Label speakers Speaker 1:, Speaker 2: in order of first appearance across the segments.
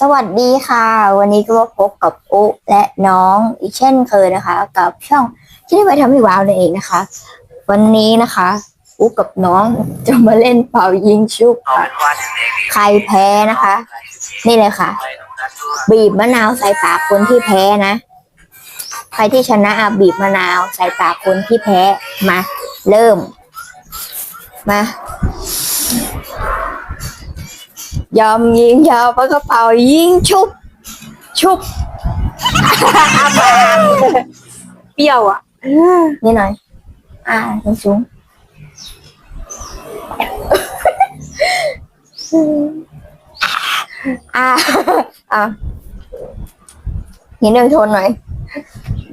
Speaker 1: สวัสดีค่ะ วันนี้ก็มาพบกับอุและน้องอีกเช่นเคยนะคะ กับช่องที่ได้ไปทำให้ว้าวนั่นเองนะคะ วันนี้นะคะ อุกับน้องจะมาเล่นเป่ายิงชุบค่ะใครแพ้นะคะ นี่เลยค่ะ บีบมะนาวใส่ปากคนที่แพ้นะ ใครที่ชนะอะบีบมะนาวใส่ปากคนที่แพ้มา เริ่มมา ยอมยิงยาวปากกระเป๋ายิงชุบ ชุบ
Speaker 2: เปรี้ยวอะ
Speaker 1: นี่หน่อย อ่าสูงสูงอ่าอ่านิดนึงทนหน่อย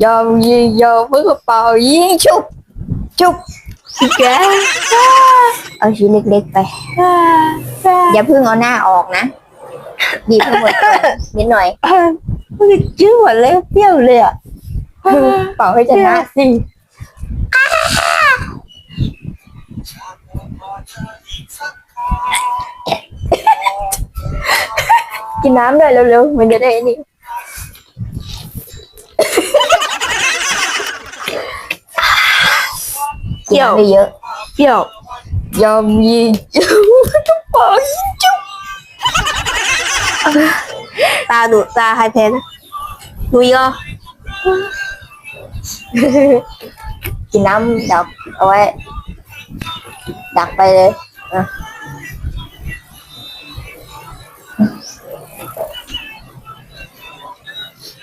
Speaker 1: ยอ เป๋ายิงชุบชุบ
Speaker 2: แก
Speaker 1: เอาชิ้นเล็กๆไปอย่าเพิ่งเอาหน้าออกนะบีบให้หมดก่อนนิดหน่อย
Speaker 2: มันจื้อหมดเลยเปรี้ยวเลยอะ
Speaker 1: เป่าให้ชนะสิกินน้ำหน่อยเร็วๆมันจะได้นี่
Speaker 2: เปรี้ยว
Speaker 1: กินน้ำได้เยอะ
Speaker 2: เปรี้ยวย
Speaker 1: อมยิงเป่ายิงจุ๊บ
Speaker 2: ตาดูตาใครแพ้นะดูอีกอะ
Speaker 1: กินน้ำดับเอาไว้ ดักไปเลยอะ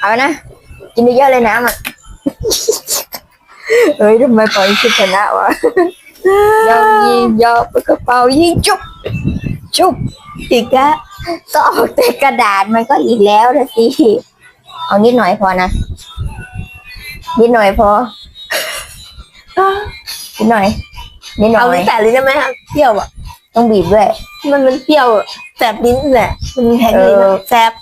Speaker 1: เอานะ กินเยอะๆเลยน้ำอะ เฮ้ยทำไมปล่อยชุดชนะวะยอมยิงยอมปากกระเป๋ายิงจุ๊บจุ๊บ
Speaker 2: อีกอะ
Speaker 1: ก็ออกแต่กระดาษมันก็อีกแล้วนะสิเอานิดหน่อยพอนะนิดหน่อยพอนิดหน่อยนิดหน่
Speaker 2: เอา
Speaker 1: อย
Speaker 2: ลิ้นแตะลิ้นได้ไหมครับเปรี้ยวอะ
Speaker 1: ต้องบีบด้วย
Speaker 2: มันมันเปรี้ยวอะแสบลิ้นแหละมันแทงลิ้น
Speaker 1: เอ
Speaker 2: อะ
Speaker 1: อ
Speaker 2: แสบ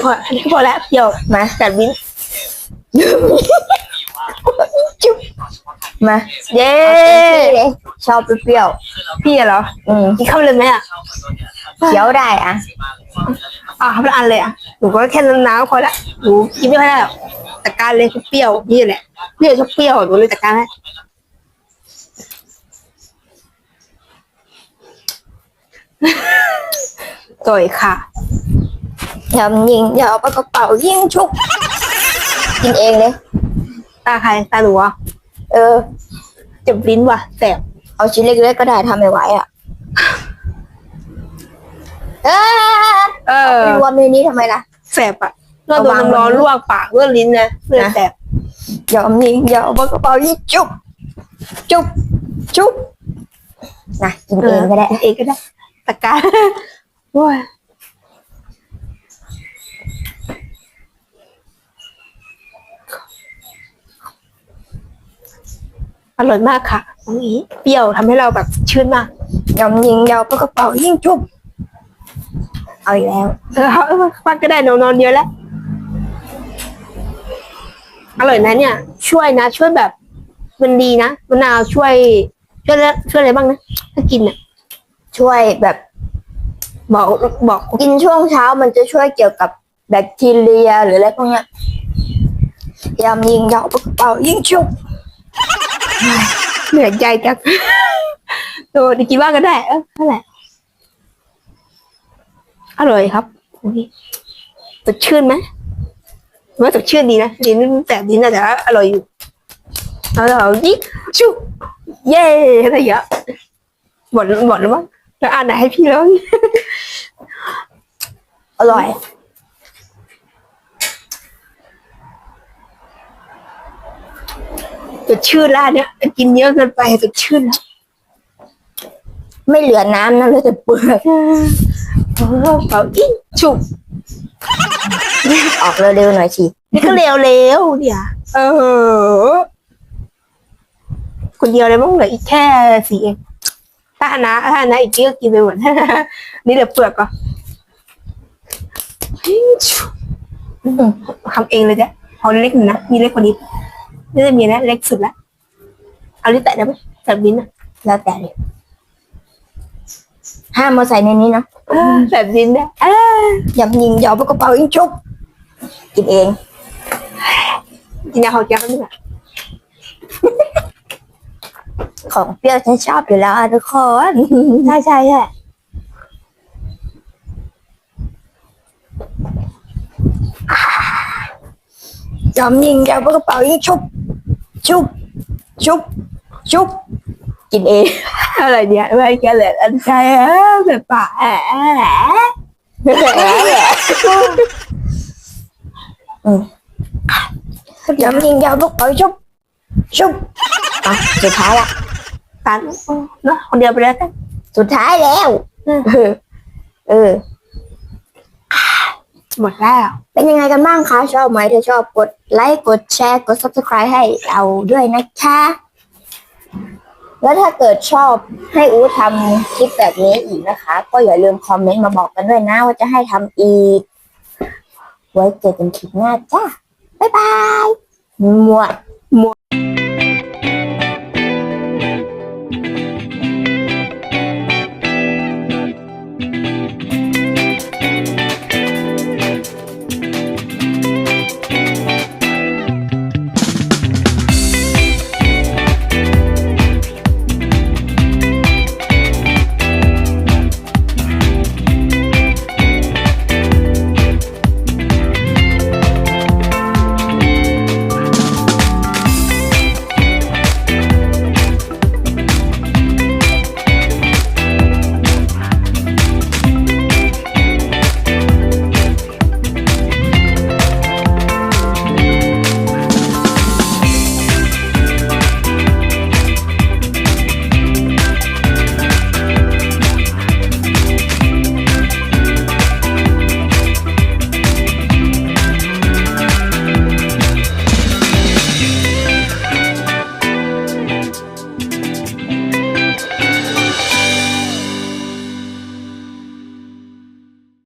Speaker 2: พอพอแล้วเปรี้ยว
Speaker 1: มา
Speaker 2: แสบลิ้น
Speaker 1: จุ๊บมา
Speaker 2: เย้
Speaker 1: เอาเต็มที่เลยชอบเปรี้ยว
Speaker 2: พี่เหรอ
Speaker 1: ๆอืม
Speaker 2: กินข้าวเลยไหมอะ
Speaker 1: เคี้ยวได้อะ
Speaker 2: อะทำเป็นอันเลยอะหนูก็แค่น้ำน้ำพอละหนูกินไม่ค่อยได้หรอกแต่การเลยคือเปรี้ยวนี่แหละเปรี้ยวชอบเปรี้ยวหนูเลยจัดการให้จ่อยค่ะ
Speaker 1: ยอมยิงยอมปากกระเป๋ายิงชุบ กินเองเลย
Speaker 2: ตาใครตาหนูอะ
Speaker 1: เออ
Speaker 2: เจ็บลิ้นว่ะแสบ
Speaker 1: เอาชิ้นเล็กๆก็ได้ทำไม่ไหวอะเออ
Speaker 2: เออ
Speaker 1: รวมในนี้ทำไมล่ะ
Speaker 2: แสบอะก็โดนน้ำร้อนลวกปากเลื่อนลิ้นนะเลื่อนแสบ
Speaker 1: ยอมยิงยอมปากกระเป๋ายิงจุบจุบจุบนะกินเองก็ได้
Speaker 2: เองก็ได้จัดการโอ้ อร่อยมากค่ะน้องอีเปรี้ยวทำให้เราแบบชื่นมาก
Speaker 1: ยอมยิงยอมปากกระเป๋ายิงจุบเอาอีกแล้ว
Speaker 2: เออเอาฟังก็ได้นอนนอนเยอะแล้ว อร่อยนะเนี่ย ช่วยนะ ช่วยแบบ มันดีนะมะนาวช่วย ช่วยแล้วช่วยอะไรบ้างนะถ้ากินอะ
Speaker 1: ช่วยแบบ
Speaker 2: บอกบอก
Speaker 1: กินช่วงเช้ามันจะช่วยเกี่ยวกับแบคทีเรียหรืออะไรพวกเนี้ยยอมยิงยอมปากกระเป๋ายิงจุบ
Speaker 2: เหนื่อยใจจังโดนกินบ้างก็ได้ เออนั่นแหละ อร่อยครับโอ้ยสดชื่นไหมว่าสดชื่นดีนะลิ้นแต่ลิ้นอาจจะอร่อยอยู่เอาเรายิกชุบเย้อะไรอย่างเงี้ยหมดหมดแล้วมั้งแล้วอ่านไหนให้พี่แล้ว
Speaker 1: อร่อย
Speaker 2: ดชื่นแล้วเนี่ยกินเยอะเกินไปสดชื่นแล้ว
Speaker 1: ไม่เหลือน้ำนะเลือแต่เปลือก
Speaker 2: เออเป่ายิงชุบ
Speaker 1: ออกเร็วๆหน่อยสิ
Speaker 2: นี่ก็เร็วเร็วๆเดี๋ยวเออคนเดียวเลยมั้งเหลืออีกแค่สี่เองถ้านะถ้านะอีกกี้ก็กินไปหมดนี่เหลือเปลือกก่อนทำเองเลยจ้ะเอาเล็กหน่อยนะมีเล็กกว่านี้ นี่จะมีนะเล็กสุดละเอาลิ้นแตะได้ไหมแตะลิ้นอะ
Speaker 1: แล้วแต่เลยห้ามมาใส่ในนี้นะ
Speaker 2: แบบดินนะเออ
Speaker 1: อย่ายิงอย่าเอาไปกระเป๋ายิงชุบกินเอง
Speaker 2: กินยาเขาแก้วนี่แหละ
Speaker 1: ของเปรี้ยวฉันชอบอยู่แล้วอะทุกคน
Speaker 2: ใช่ใช่ใช่
Speaker 1: จอมยิงอย่าเอาไปกระเป๋ายิงชุบ ชุบชุบชุบกินเอง
Speaker 2: อะไรเนี่ยไม่แกเลยอันใจเออแบบป่าแอะ
Speaker 1: จอมยิงอย่าเอาไปกระเป๋ายิงชุบชุบอะสุดท้ายละ
Speaker 2: ตันเนาะคนเดียวไปแล้วกัน
Speaker 1: สุดท้ายแล้ว เออเออ
Speaker 2: หมดแล้ว
Speaker 1: เป็นยังไงกันบ้างคะ ชอบไหมถ้าชอบกดไลค์กดแชร์กด subscribe ให้เราด้วยนะคะ แล้วถ้าเกิดชอบให้อูทำคลิปแบบนี้อีกนะคะ ก็อย่าลืมคอมเมนต์มาบอกกันด้วยนะ ว่าจะให้ทำอีก ไว้เจอกันคลิปหน้าจ้าบ๊ายบาย หมวด